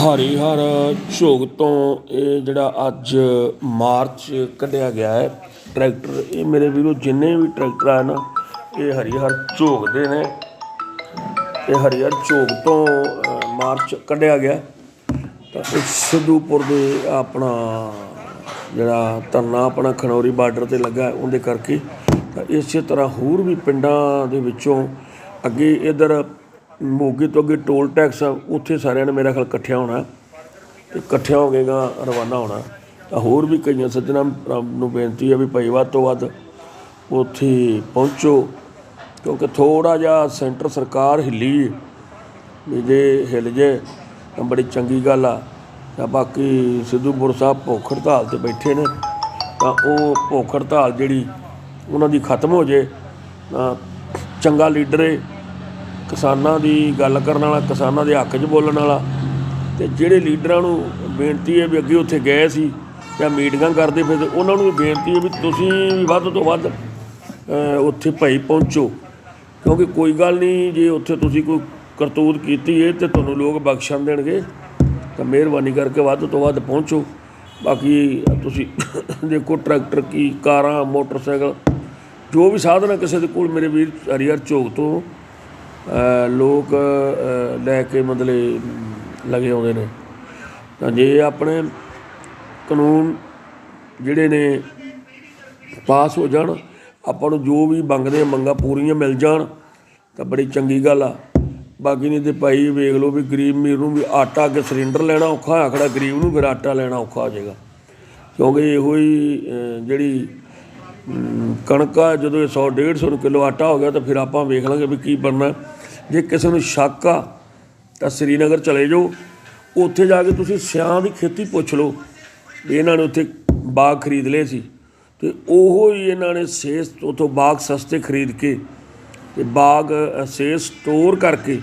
ਹਰੀਹਰ ਝੋਗ ਤੋਂ ਇਹ ਜਿਹੜਾ ਅੱਜ ਮਾਰਚ ਕੱਢਿਆ ਗਿਆ ਹੈ ਟਰੈਕਟਰ, ਇਹ ਮੇਰੇ ਵੀਰੋ ਜਿੰਨੇ ਵੀ ਟਰੈਕਟਰ ਆ ਨਾ, ਇਹ ਹਰੀਹਰ ਝੋਕ ਦੇ ਨੇ। ਇਹ ਹਰੀਹਰ ਝੋਕ ਤੋਂ ਮਾਰਚ ਕੱਢਿਆ ਗਿਆ। ਤਾਂ ਇਹ ਸਿੱਧੂਪੁਰ ਦੇ ਆਪਣਾ ਜਿਹੜਾ ਧਰਨਾ ਆਪਣਾ ਖਨੌਰੀ ਬਾਰਡਰ ਤੇ ਲੱਗਾ ਉਹਦੇ ਕਰਕੇ। ਤਾਂ ਇਸੇ ਤਰ੍ਹਾਂ ਹੋਰ ਵੀ ਪਿੰਡਾਂ ਦੇ ਵਿੱਚੋਂ ਅੱਗੇ ਇਧਰ ਮੋਗੇ ਤੋਂ ਅੱਗੇ ਟੋਲ ਟੈਕਸ ਆ, ਉੱਥੇ ਸਾਰਿਆਂ ਨੇ ਮੇਰਾ ਖਿਆਲ ਇਕੱਠਿਆ ਹੋਣਾ। ਤੇ ਇਕੱਠਿਆ ਹੋ ਗਏਗਾ ਰਵਾਨਾ ਹੋਣਾ। ਤਾਂ ਹੋਰ ਵੀ ਕਈਆਂ ਸੱਜਣਾਂ ਨੂੰ ਬੇਨਤੀ ਹੈ ਵੀ ਭਾਈ ਵੱਧ ਤੋਂ ਵੱਧ ਉੱਥੇ ਪਹੁੰਚੋ, ਕਿਉਂਕਿ ਥੋੜਾ ਜਿਹਾ ਸੈਂਟਰ ਸਰਕਾਰ ਹਿੱਲੀ ਵੀ ਜੇ ਹਿੱਲ ਜੇ ਤਾਂ ਬੜੀ ਚੰਗੀ ਗੱਲ ਆ। ਤਾਂ ਬਾਕੀ ਸਿੱਧੂਪੁਰ ਸਾਹਿਬ ਭੁੱਖ ਹੜਤਾਲ ਤੇ ਬੈਠੇ ਨੇ, ਤਾਂ ਉਹ ਭੁੱਖ ਹੜਤਾਲ ਜਿਹੜੀ ਉਹਨਾਂ ਦੀ ਖਤਮ ਹੋ ਜੇ, ਤਾਂ ਚੰਗਾ ਲੀਡਰ ਏ। ਕਿਸਾਨਾਂ ਦੀ ਗੱਲ ਕਰਨ ਵਾਲਾ, ਕਿਸਾਨਾਂ ਦੇ ਹੱਕ 'ਚ ਬੋਲਣ ਵਾਲਾ, ਤੇ ਜਿਹੜੇ ਲੀਡਰਾਂ ਨੂੰ ਬੇਨਤੀ ਹੈ ਵੀ ਅੱਗੇ ਉੱਥੇ ਗਏ ਸੀ ਜਾਂ ਮੀਟਿੰਗਾਂ ਕਰਦੇ ਫਿਰ ਉਹਨਾਂ ਨੂੰ ਵੀ ਬੇਨਤੀ ਹੈ ਵੀ ਤੁਸੀਂ ਵੀ ਵੱਧ ਤੋਂ ਵੱਧ ਉੱਥੇ ਭਾਈ ਪਹੁੰਚੋ। ਕਿਉਂਕਿ ਕੋਈ ਗੱਲ ਨਹੀਂ, ਜੇ ਉੱਥੇ ਤੁਸੀਂ ਕੋਈ ਕਰਤੂਤ ਕੀਤੀ ਹੈ ਤੇ ਤੁਹਾਨੂੰ ਲੋਕ ਬਖਸ਼ਣ ਦੇਣਗੇ, ਤਾਂ ਮਿਹਰਬਾਨੀ ਕਰਕੇ ਵੱਧ ਤੋਂ ਵੱਧ ਪਹੁੰਚੋ। ਬਾਕੀ ਤੁਸੀਂ ਦੇਖੋ ਟਰੈਕਟਰ ਕੀ, ਕਾਰਾਂ, ਮੋਟਰਸਾਈਕਲ, ਜੋ ਵੀ ਸਾਧਨ ਹੈ ਕਿਸੇ ਦੇ ਕੋਲ, ਮੇਰੇ ਵੀਰ ਹਰੀਹਰ ਚੌਕ ਤੋਂ ਲੋਕ ਲੈ ਕੇ ਮਤਲਬ ਲੱਗੇ ਆਉਂਦੇ ਨੇ। ਤਾਂ ਜੇ ਆਪਣੇ ਕਾਨੂੰਨ ਜਿਹੜੇ ਨੇ ਪਾਸ ਹੋ ਜਾਣ, ਆਪਾਂ ਨੂੰ ਜੋ ਵੀ ਮੰਗਦੇ ਆ, ਮੰਗਾਂ ਪੂਰੀਆਂ ਮਿਲ ਜਾਣ, ਤਾਂ ਬੜੀ ਚੰਗੀ ਗੱਲ ਆ। ਬਾਕੀ ਨਹੀਂ ਤੇ ਭਾਈ ਵੇਖ ਲਓ ਵੀ ਗਰੀਬ ਮੀਰ ਨੂੰ ਵੀ ਆਟਾ ਅੱਗੇ ਸਿਲੰਡਰ ਲੈਣਾ ਔਖਾ ਹੋਇਆ ਖੜਾ ਗਰੀਬ ਨੂੰ ਫਿਰ ਆਟਾ ਲੈਣਾ ਔਖਾ ਹੋ ਜਾਏਗਾ। ਕਿਉਂਕਿ ਇਹੋ ਹੀ ਜਿਹੜੀ ਕਣਕ ਆ ਜਦੋਂ ਇਹ 100 150 ਕਿਲੋ ਆਟਾ ਹੋ ਗਿਆ ਤਾਂ ਫਿਰ ਆਪਾਂ ਵੇਖ ਲਾਂਗੇ ਵੀ ਕੀ ਬਣਨਾ। ਜੇ ਕਿਸੇ ਨੂੰ ਸ਼ੱਕ ਆ ਤਾਂ ਸ੍ਰੀਨਗਰ ਚਲੇ ਜਾਓ। ਉੱਥੇ ਜਾ ਕੇ ਤੁਸੀਂ ਸਿਆਂ ਦੀ ਖੇਤੀ ਪੁੱਛ ਲਓ ਵੀ ਇਹਨਾਂ ਨੇ ਉੱਥੇ ਬਾਗ ਖਰੀਦ ਲਏ ਸੀ। ਤੇ ਉਹ ਹੀ ਇਹਨਾਂ ਨੇ ਸੇਸ ਉਥੋਂ ਬਾਗ ਸਸਤੇ ਖਰੀਦ ਕੇ ਤੇ ਬਾਗ ਅ, ਸੇਸ ਸਟੋਰ ਕਰਕੇ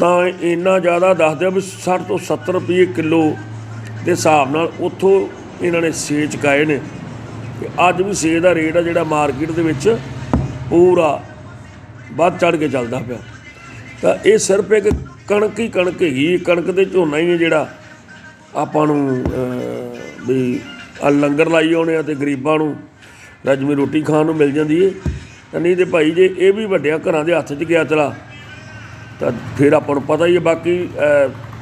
ਤਾਂ ਇੰਨਾ ਜ਼ਿਆਦਾ ਦੱਸਦੇ ਆ ਵੀ 60 ਤੋਂ 70 ਰੁਪਏ ਕਿਲੋ ਦੇ ਹਿਸਾਬ ਨਾਲ ਉੱਥੋਂ ਇਹਨਾਂ ਨੇ ਸੇਚ ਚੁਕਾਏ ਨੇ। ਤੇ ਅੱਜ ਵੀ ਸੇਜ ਦਾ ਰੇਟ ਆ ਜਿਹੜਾ ਮਾਰਕੀਟ ਦੇ ਵਿੱਚ ਪੂਰਾ ਵੱਧ ਚੜ ਕੇ ਚੱਲਦਾ ਪਿਆ। ਤਾਂ ਇਹ ਸਿਰਫ ਇੱਕ ਕਣਕ ਹੀ ਕਣਕ ਹੈਗੀ ਕਣਕ ਦੇ ਝੋਨਾ ਹੀ ਹੈ ਜਿਹੜਾ ਆਪਾਂ ਨੂੰ ਵੀ ਆ ਲੰਗਰ ਲਾਈ ਆਉਣੇ ਆ ਤੇ ਗਰੀਬਾਂ ਨੂੰ ਰਜਮੀ ਰੋਟੀ ਖਾਣ ਨੂੰ ਮਿਲ ਜਾਂਦੀ ਏ। ਤਾਂ ਨਹੀਂ ਤੇ ਭਾਈ ਜੇ ਇਹ ਵੀ ਵੱਡਿਆਂ ਘਰਾਂ ਦੇ ਹੱਥ 'ਚ ਗਿਆ ਚਲਾ, ਤਾਂ ਫਿਰ ਆਪਾਂ ਨੂੰ ਪਤਾ ਹੀ ਹੈ ਬਾਕੀ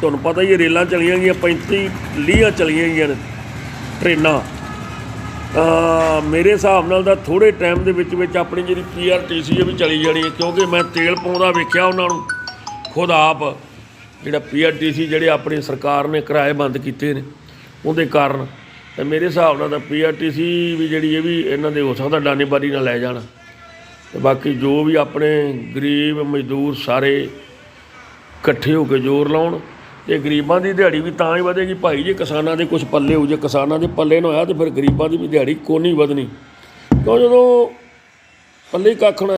ਤੁਹਾਨੂੰ ਪਤਾ ਹੀ ਹੈ ਰੇਲਾਂ ਚਲੀਆਂ ਗਈਆਂ 35 ਲੀਹਾਂ ਚਲੀਆਂ ਗਈਆਂ ਨੇ ਟ੍ਰੇਨਾਂ। ਮੇਰੇ ਹਿਸਾਬ ਨਾਲ ਤਾਂ ਥੋੜੇ ਟਾਈਮ ਦੇ ਵਿੱਚ ਵਿੱਚ ਆਪਣੀ ਜਿਹੜੀ ਪੀਆਰਟੀਸੀ ਇਹ ਵੀ ਚਲੀ ਜਾਣੀ ਹੈ, ਕਿਉਂਕਿ ਮੈਂ ਤੇਲ ਪਾਉਂਦਾ ਵੇਖਿਆ ਉਹਨਾਂ ਨੂੰ, ਖੁਦ ਆਪ ਜਿਹੜਾ ਪੀਆਰਟੀਸੀ ਜਿਹੜੇ ਆਪਣੀ ਸਰਕਾਰ ਨੇ ਕਿਰਾਏ ਬੰਦ ਕੀਤੇ ਨੇ, ਉਹਦੇ ਕਾਰਨ ਤੇ ਮੇਰੇ ਹਿਸਾਬ ਨਾਲ ਤਾਂ ਪੀਆਰਟੀਸੀ ਵੀ ਜਿਹੜੀ ਇਹ ਵੀ ਇਹਨਾਂ ਦੇ ਹੋ ਸਕਦਾ ਡਾਨੇਬਾਰੀ ਨਾਲ ਲੈ ਜਾਣਾ। ਤੇ ਬਾਕੀ ਜੋ ਵੀ ਆਪਣੇ ਗਰੀਬ ਮਜ਼ਦੂਰ ਸਾਰੇ ਇਕੱਠੇ ਹੋ ਕੇ ਜ਼ੋਰ ਲਾਉਣ ਤੇ ਗਰੀਬਾਂ ਦੀ ਦਿਹਾੜੀ ਵੀ ਤਾਂ ਹੀ ਵਧੇਗੀ ਭਾਈ, ਜੇ ਕਿਸਾਨਾਂ ਦੇ ਕੁਝ ਪੱਲੇ ਹੋ ਜੇ ਕਿਸਾਨਾਂ ਦੇ ਪੱਲੇ ਨਾ ਹੋਇਆ ਤੇ ਫਿਰ ਗਰੀਬਾਂ ਦੀ ਵੀ ਦਿਹਾੜੀ ਕੋਈ ਵਧਣੀ। ਕਿਉਂ ਜਦੋਂ ਪੱਲੇ ਕੱਖ ਨਾ